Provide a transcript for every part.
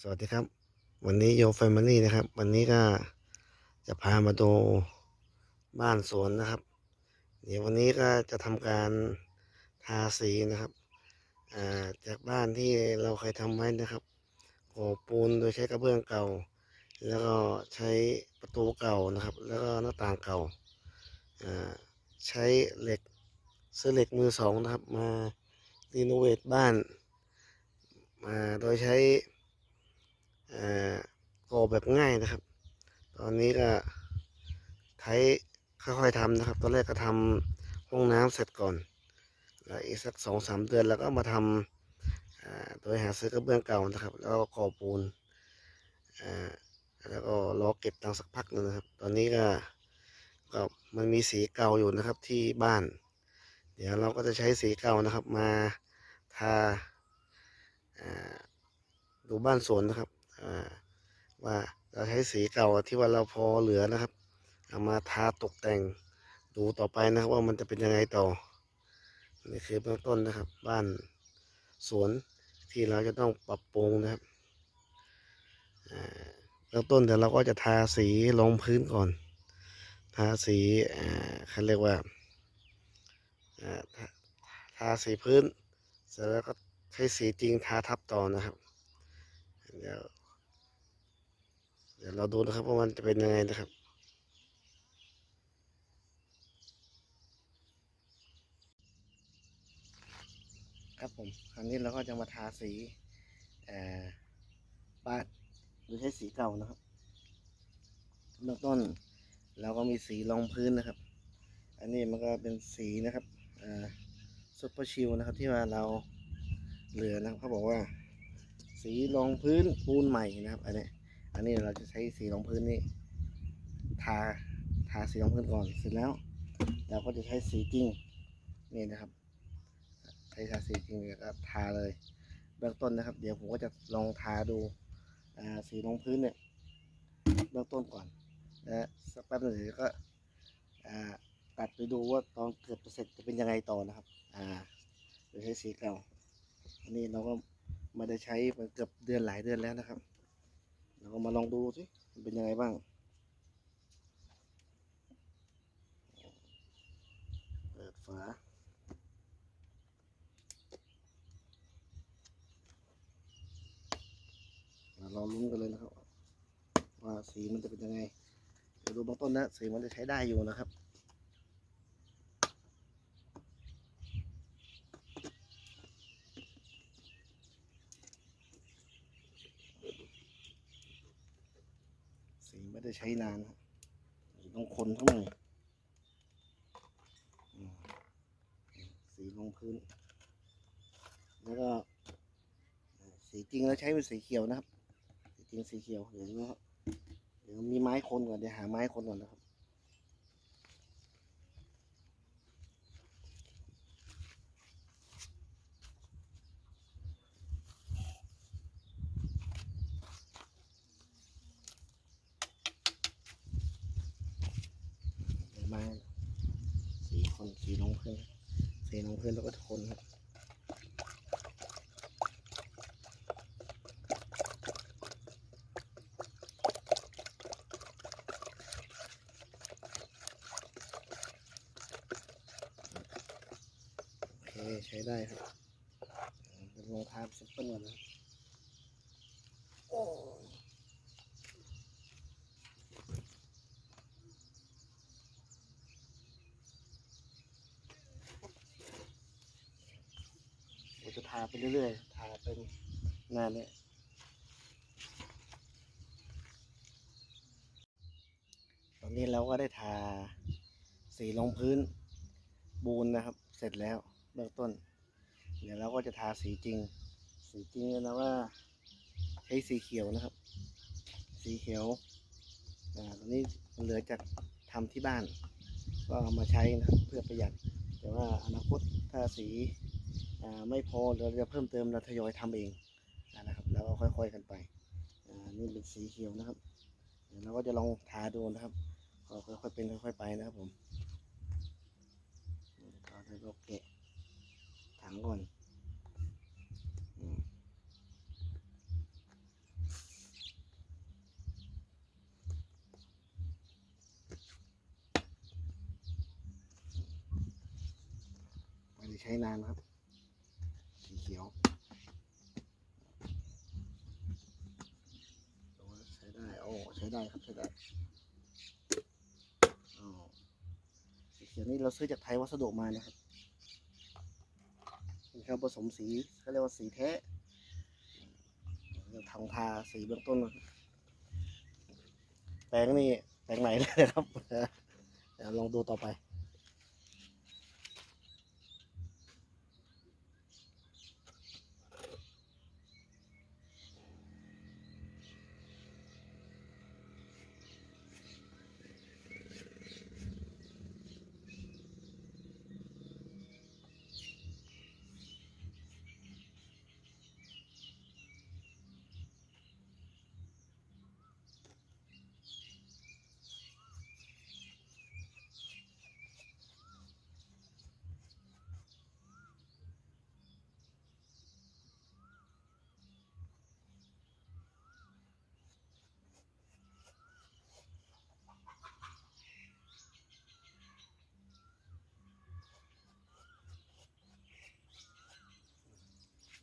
สวัสดีครับ วันนี้โยแฟมิลี่นะครับ วันนี้ก็จะพามาดูบ้านสวนนะครับ เดี๋ยววันนี้ก็จะทำการทาสีนะครับาจากบ้านที่เราเคยทำไว้นะครับก่อปูนโดยใช้กระเบื้องเก่า แล้วก็ใช้ประตูเก่านะครับ แล้วก็หน้าต่างเก่าาใช้เหล็กซื้อเหล็กมือสองนะครับ มารีโนเวทบ้านมาโดยใช้ ก่อแบบง่ายนะครับ ตอนนี้ก็ใช้ค่อยๆทำนะครับ ตอนแรกก็ทำห้องน้ำเสร็จก่อน แล้วอีกสักสองสามเดือนแล้วก็มาทำอ่าโดยหาซื้อกระเบื้องเก่านะครับ แล้วก็ก่อปูนอ่าแล้วก็รอเก็บตังค์สักพักหนึงนะครับ ตอนนี้ก็ก็มันมีสีเก่าอยู่นะครับที่บ้าน เดี๋ยวเราก็จะใช้สีเก่านะครับมาทาอ่าดูบ้านสวนนะครับ ว่าเราใช้สีเก่าที่ว่าเราพอเหลือนะครับ เอามาทาตกแต่งดูต่อไปนะครับว่ามันจะเป็นยังไงต่อ นี่คือเบื้องต้นนะครับ บ้านสวนที่เราจะต้องปรับปรุงนะครับเบื้องต้นเดี๋ยวเราก็จะทาสีลงพื้นก่อน ทาสีเขาเรียกว่าทาสีพื้น เสร็จแล้วก็ใช้สีจริงทาทับต่อนะครับ เดี๋ยว เดี๋ยวเราดูนะครับว่ามันจะเป็นยังไงนะครับครับผมคราวนี้เราก็จะมาทาสีบ้านโดยใช้สีเก่านะครับเบื้องต้นเราก็มีสีรองพื้นนะครับ อันนี้มันก็เป็นสีนะครับซุปเปอร์ชิลนะครับที่ว่าเราเหลือนะครับเขาบอกว่า สีรองพื้นปูนใหม่นะครับ อันนี้ อันนี้เราจะใช้สีรองพื้นนี่ทาทาสีรองพื้นก่อนเสร็จแล้ว เราก็จะใช้สีจริงนี่นะครับ ใช้ทาสีจริงแล้วก็ทาเลยเบื้องต้นนะครับ เดี๋ยวผมก็จะลองทาดูาสีรองพื้นเนี่ยเบื้องต้นก่อนนะสักแป๊บหนึงเดี๋ยวก็ตัดไปดูว่าตอนเกิดเสร็จจะเป็นยังไงต่อนะครับ อ่าโดยใช้สีเก่า อันนี้เราก็ไม่ได้ใช้มาเกือบเดือนหลายเดือนแล้วนะครับ เราก็มาลองดูสิมันเป็นยังไงบ้างเปิดฝาเรารอลุ้นกันเลยนะครับ ว่าสีมันจะเป็นยังไงเดี๋ยวดูบางต้นนะสีมันจะใช้ได้อยู่นะครับ สีไม่ได้ ใช้นานครับต้องคนทั้งหน่อยอืมสีลงพื้น แล้วก็ สีจริงแล้วใช้เป็นสีเขียวนะครับ สีจริงสีเขียว เดี๋ยวนะครับเดี๋ยวมีไม้คนก่อน เดี๋ยวหาไม้คนก่อนนะครับ ไม้สีคนสีลงพื้นสีลงพื้นแล้วก็คนครับโอเค ใช้ได้ครับเป็นรองเท้าซุปเปอร์ก่อนนะโอ้เราจะทาไปเรื่อยๆ ทาเป็นงานเนี่ยตอนนี้เราก็ได้ทาสีรองพื้นบูนนะครับ เสร็จแล้วเบื้องต้น เดี๋ยวเราก็จะทาสีจริง สีจริงเนี่ยนะว่าใช้สีเขียวนะครับ สีเขียวอ่าตอนนี้มันเหลือจากทำที่บ้าน ก็เอามาใช้นะครับเพื่อประหยัด แต่ว่าอนาคตถ้าสีอ่าไม่พอเราจะเพิ่มเติมเราทยอยทำเองนะครับแล้วก็ค่อยๆกันไปอ่านี่เป็นสีเขียวนะครับ เดี๋ยวเราก็จะลองทาดูนะครับก็ค่อยๆเป็นค่อยๆไปนะครับผมนี่ก็จะลกเกะ ถังก่อนม่ได้ใช้นานครับ สีเขียวใช้ได้ โอ้ใช้ได้ครับ ใช้ได้สีเขียวนี่เราซื้อจากไทยวัสดุมานะครับ นการผสมสีเขาเรียกว่าสีแท้เราทำทาสีเบื้องต้นก่อนแปลงนี่แปลงไหนเลยนะครับเดี๋ยวลองดูต่อไป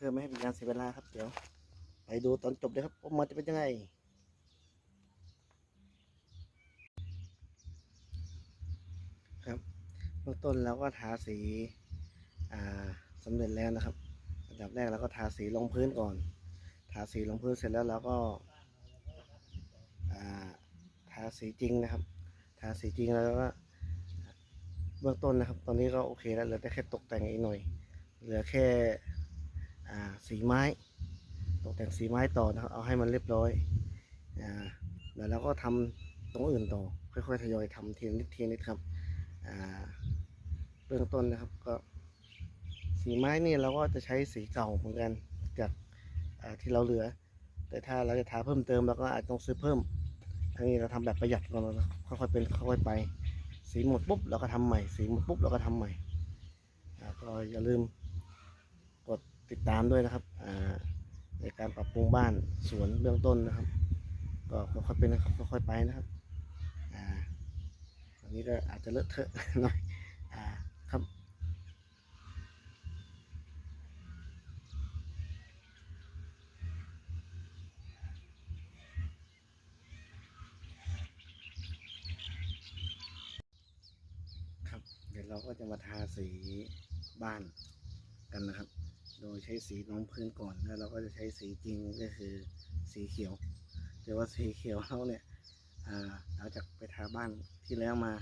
เพื่อไม่ให้เป็นการเสียเวลาครับ เดี๋ยว ไปดูตอนจบเลยครับว่ามันจะเป็นยังไง ครับเบื้องต้นเราก็ทาสีอ่าสำเร็จแล้วนะครับอันดับแรกเราก็ทาสีลงพื้นก่อน ทาสีลงพื้นเสร็จแล้วเราก็อ่าทาสีจริงนะครับ ทาสีจริงแล้วก็เบื้องต้นนะครับ ตอนนี้ก็โอเคแล้วเหลือแต่แค่ตกแต่งอีกหน่อย เหลือแค่ สีไม้ตกแต่งสีไม้ต่อนะครับเอาให้มันเรียบร้อยอ่าแล้วเราก็ทำตรงอื่นต่อค่อยๆทยอยทำทีละนิดทีละนิดครับอ่าเบื้องต้นนะครับก็สีไม้นี่เราก็จะใช้สีเก่าเหมือนกันจากที่เราเหลือ แต่ถ้าเราจะทาเพิ่มเติมเราก็อาจต้องซื้อเพิ่มอันนี้เราทำแบบประหยัดก่อนนะค่อยๆเป็นค่อยๆไป สีหมดปุ๊บเราก็ทำใหม่ สีหมดปุ๊บเราก็ทำใหม่ก็อย่าลืม ติดตามด้วยนะครับในการปรับปรุงบ้านสวนเบื้องต้นนะครับ ก็ค่อยๆเป็นนะครับค่อยๆไปนะครับอันนี้ก็อาจจะเลอะเทอะหน่อยครับครับ เดี๋ยวเราก็จะมาทาสีบ้านกันนะครับ โดยใช้สีรองพื้นก่อนแล้วเราก็จะใช้สีจริงก็คือสีเขียว แต่ว่าสีเขียวเราเนี่ยอ่าหลังจากไปทาบ้านที่แล้วมา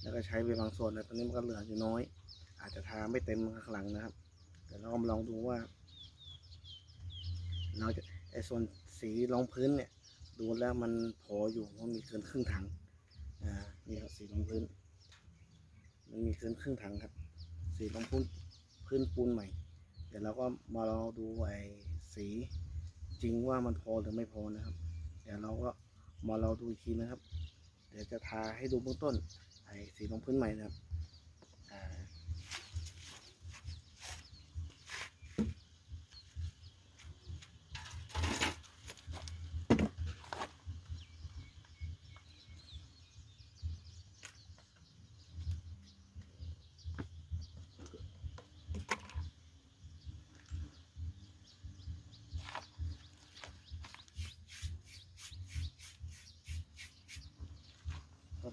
แล้วก็ใช้ไปบางส่วนแล้วตอนนี้มันก็เหลืออยู่น้อย อาจจะทาไม่เต็มข้างหลังนะครับแต่เรามาลองดูว่า เราจะไอ้ส่วนสีรองพื้นเนี่ย ดูแล้วมันพออยู่เพราะมีเกินครึ่งถังอ่านี่ครับสีรองพื้น มันมีเกินครึ่งถังครับ สีรองพื้นพื้นปูนใหม่ ดี๋ยวเราก็มาลองดูไอ้สีจริงว่ามันพอหรือไม่พอนะครับ เดี๋ยวเราก็มาเราดูอีกทีนะครับ เดี๋ยวจะทาให้ดูเบื้องต้นไอ้สีลงพื้นใหม่นะครับ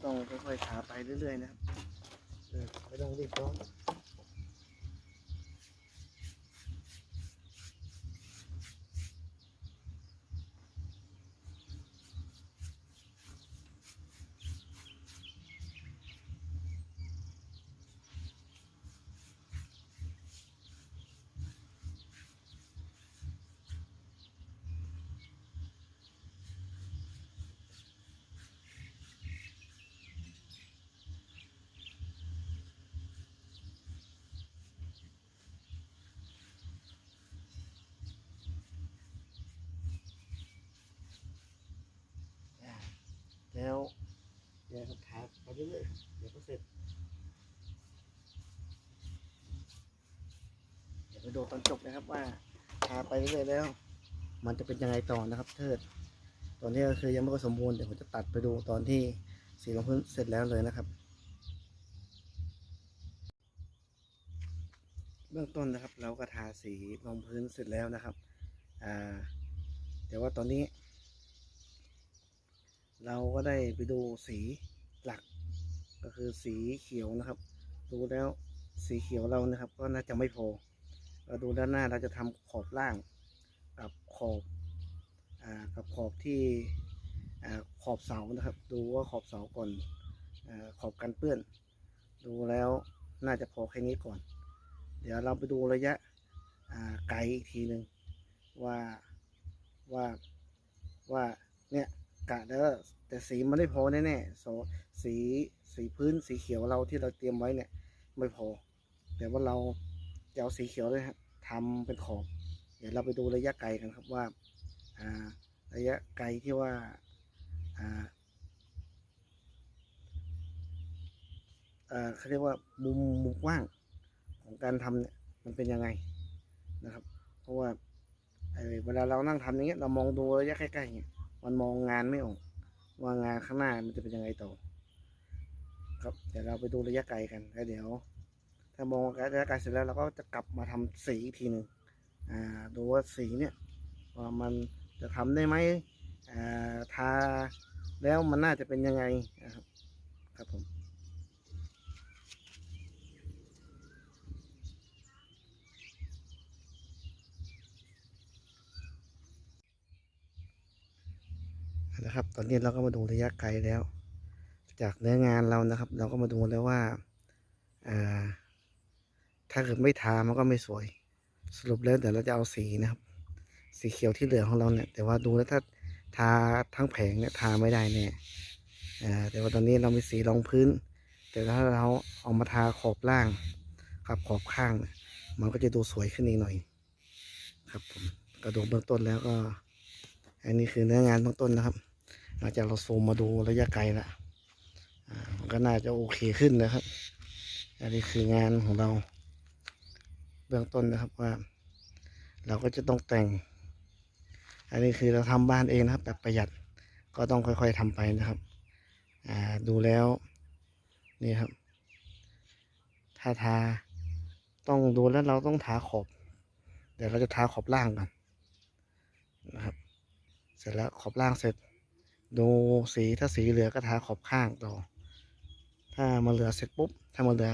ต้องค่อยๆทาไปเรื่อยๆนะครับไม่ต้องรีบร้อน แล้วเดี๋ยวทาไปเรื่อยๆเดี๋ยวก็เสร็จ เดี๋ยวไปดูตอนจบนะครับว่าทาไปเรื่อยๆแล้ว มันจะเป็นยังไงต่อนะครับ เทิด ตอนนี้ก็คือยังไม่ค่อยสมบูรณ์เดี๋ยวผมจะตัดไปดูตอนที่สีรองพื้นเสร็จแล้วเลยนะครับ เบื้องต้นนะครับ เราก็ทาสีรองพื้นเสร็จแล้วนะครับ อ่า แต่ว่าตอนนี้ เราก็ได้ไปดูสีหลัก ก็คือสีเขียวนะครับ ดูแล้วสีเขียวเรานะครับ ก็น่าจะไม่พอเราดูด้านหน้าเราจะทำขอบล่างกับขอบอ่ากับขอบที่อ่าขอบเสานะครับ ดูว่าขอบเสาก่อนอ่าขอบกันเปื้อน ดูแล้วน่าจะพอแค่นี้ก่อน เดี๋ยวเราไปดูระยะอ่าไกลอีกทีหนึ่งว่าว่าว่าเนี่ย กะแล้วแต่สีมันไม่พอแน่ๆโซสีสีพื้นสีเขียวเราที่เราเตรียมไว้เนี่ย ไม่พอ แต่ว่าเราจะเอาสีเขียวเลยครับทำเป็นขอบ เดี๋ยวเราไปดูระยะไกลกันครับว่าระยะไกลที่ว่าเขาเรียกว่ามุมมุมกว้างของการทำเนี่ยมันเป็นยังไงนะครับ เพราะว่าเวลาเรานั่งทำอย่างเงี้ยเรามองดูระยะใกล้ๆเนี่ย มันมองงานไม่ออก ว่างานข้างหน้ามันจะเป็นยังไงต่อ ครับเดี๋ยวเราไปดูระยะไกลกันแล้วเดี๋ยว ถ้ามองระยะไกลเสร็จแล้วเราก็จะกลับมาทำสีอีกทีหนึ่งอ่าดูว่าสีเนี่ยว่ามันจะทำได้ไหมอ่าทาแล้วมันน่าจะเป็นยังไงนะครับครับผม นะครับ ตอนนี้เราก็มาดูระยะไกลแล้ว จากเนื้องานเรานะครับ เราก็มาดูแล้วว่าถ้าเกิดไม่ทามันก็ไม่สวย สรุปแล้วเดี๋ยวเราจะเอาสีนะครับ สีเขียวที่เหลือของเราเนี่ย แต่ว่าดูแล้วถ้าทาทั้งแผงเนี่ยทาไม่ได้แน่อ่าแต่ว่าตอนนี้เรามีสีรองพื้น แต่ถ้าเราเอามาทาขอบล่างกับขอบข้างเนี่ยมันก็จะดูสวยขึ้นอีกหน่อย ครับผมกระดูกเบื้องต้นแล้วก็ อันนี้คือเนื้องานเบื้องต้นนะครับ หลังจากเราซูมมาดูระยะไกลละอ่ามันก็น่าจะโอเคขึ้นนะครับ อันนี้คืองานของเรา เบื้องต้นนะครับว่า เราก็จะต้องแต่ง อันนี้คือเราทำบ้านเองนะครับ แบบประหยัดก็ต้องค่อยๆทำไปนะครับอ่าดูแล้วนี่ครับถ้าทาต้องดูแล้วเราต้องทาขอบ เดี๋ยวเราจะทาขอบล่างก่อนนะครับ เสร็จแล้วขอบล่างเสร็จ ดูสีถ้าสีเหลือก็ทาขอบข้างต่อ ถ้ามาเหลือเสร็จปุ๊บ ถ้ามาเหลือ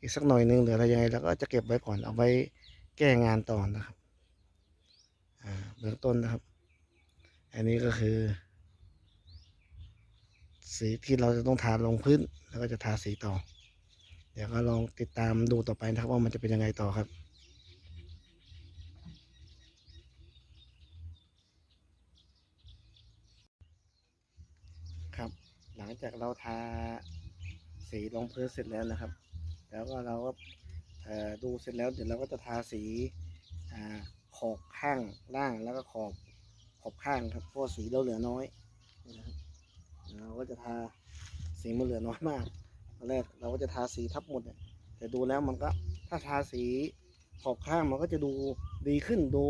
อีกสักหน่อยนึงเหลืออะไรยังไงเราก็จะเก็บไว้ก่อนเอาไว้แก้งานต่อนะครับเบื้องต้นนะครับ อันนี้ก็คือ สีที่เราจะต้องทาลงพื้น แล้วก็จะทาสีต่อ เดี๋ยวก็ลองติดตามดูต่อไปนะครับว่ามันจะเป็นยังไงต่อครับ หลังจากเราทาสีลงพื้นเสร็จแล้วนะครับ แล้วก็เราก็ดูเสร็จแล้วเดี๋ยวเราก็จะทาสีขอบข้างล่างแล้วก็ขอบขอบข้างครับเพราะสีเราเหลือน้อยนะครับเราก็จะทาสีมันเหลือน้อยมากตอนแรกเราก็จะทาสีทับหมดแต่ดูแล้วมันก็ถ้าทาสีขอบข้างมันก็จะดูดีขึ้นดู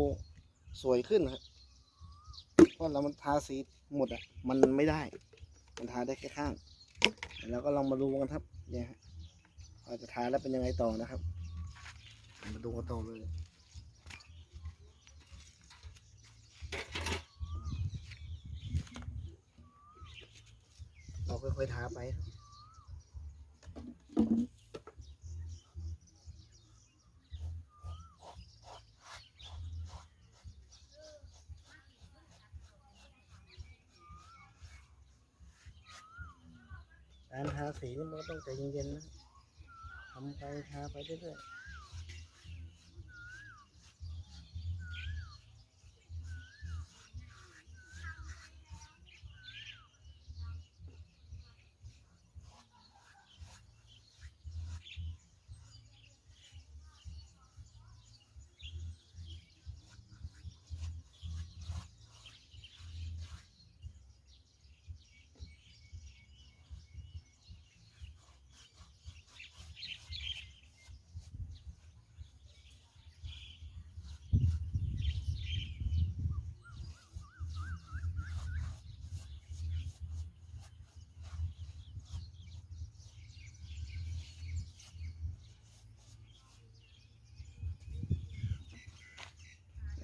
สวยขึ้นครับเพราะเรามันทาสีหมดอะมันไม่ได้ มันทาได้แค่ข้างแล้วก็ลองมาดูกันครับเนี่ยฮะเราจะทาแล้วเป็นยังไงต่อนะครับ มาดูกันต่อเลยเราค่อยๆทาไป การทาสีนี่มันก็ต้องใจเย็นๆนะทำไปทาไปเรื่อย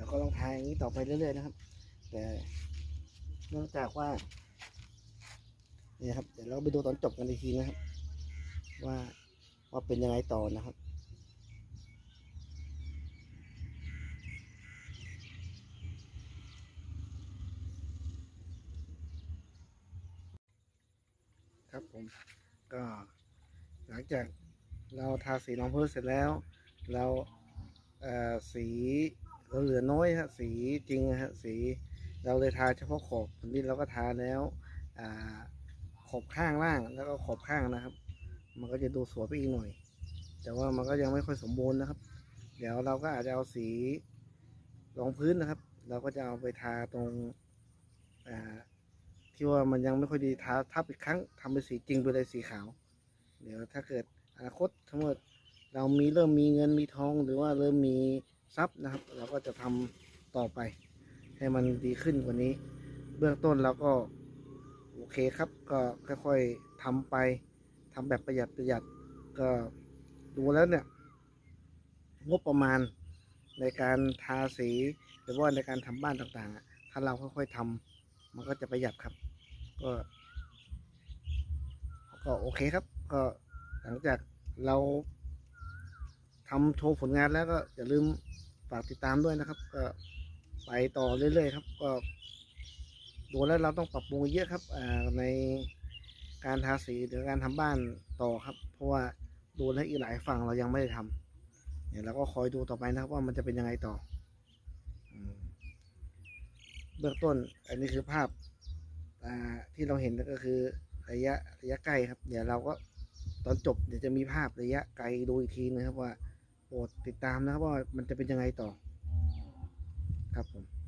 ก็ต้องทาอย่างนี้ต่อไปเรื่อยๆนะครับ แต่เนื่องจากว่าเนี่ยครับเดี๋ยวเราไปดูตอนจบกันอีกทีนะครับ ว่าว่าเป็นยังไงต่อนะครับครับผมก็หลังจากเราทาสีรองเพื้นเสร็จแล้ว เราเสี เราเหลือน้อยฮะสีจริงฮะสีเราเลยทาเฉพาะขอบนี้เราก็ทาแล้วอ่าขอบข้างล่างแล้วก็ขอบข้างนะครับ มันก็จะดูสวยไปอีกหน่อย แต่ว่ามันก็ยังไม่ค่อยสมบูรณ์นะครับ เดี๋ยวเราก็อาจจะเอาสีรองพื้นนะครับ เราก็จะเอาไปทาตรงอ่าที่ว่ามันยังไม่ค่อยดีทาทับอีกครั้งทำเป็นสีจริงไปเลยสีขาว เดี๋ยวถ้าเกิดอนาคตทั้งหมดเรามีเริ่มมีเงินมีทองหรือว่าเริ่มมี ทรัพย์นะครับ เราก็จะทำต่อไป ให้มันดีขึ้นกว่านี้ เบื้องต้นเราก็โอเคครับก็ค่อยๆทำไปทำแบบประหยัดประหยัดก็ดูแล้วเนี่ยงบประมาณในการทาสีหรือว่าในการทำบ้านต่างๆ ถ้าเราค่อยๆทำมันก็จะประหยัดครับ ก็ก็โอเคครับ ก็หลังจากเรา ทำโชว์ผลงานแล้วก็อย่าลืมฝากติดตามด้วยนะครับ ก็ไปต่อเรื่อยๆครับ ก็ดูแล้วเราต้องปรับปรุงเยอะครับในการทาสีหรือการทำบ้านต่อครับ เพราะว่าดูแล้วอีกหลายฝั่งเรายังไม่ได้ทำเดี๋ยวเราก็คอยดูต่อไปนะครับ ว่ามันจะเป็นยังไงต่อเบื้องต้น อันนี้คือภาพที่เราเห็นก็คือระยะระยะไกลครับ เดี๋ยวเราก็ตอนจบเดี๋ยวจะมีภาพระยะไกลดูอีกทีนะครับว่า โปรดติดตามนะครับว่ามันจะเป็นยังไงต่อ ครับผม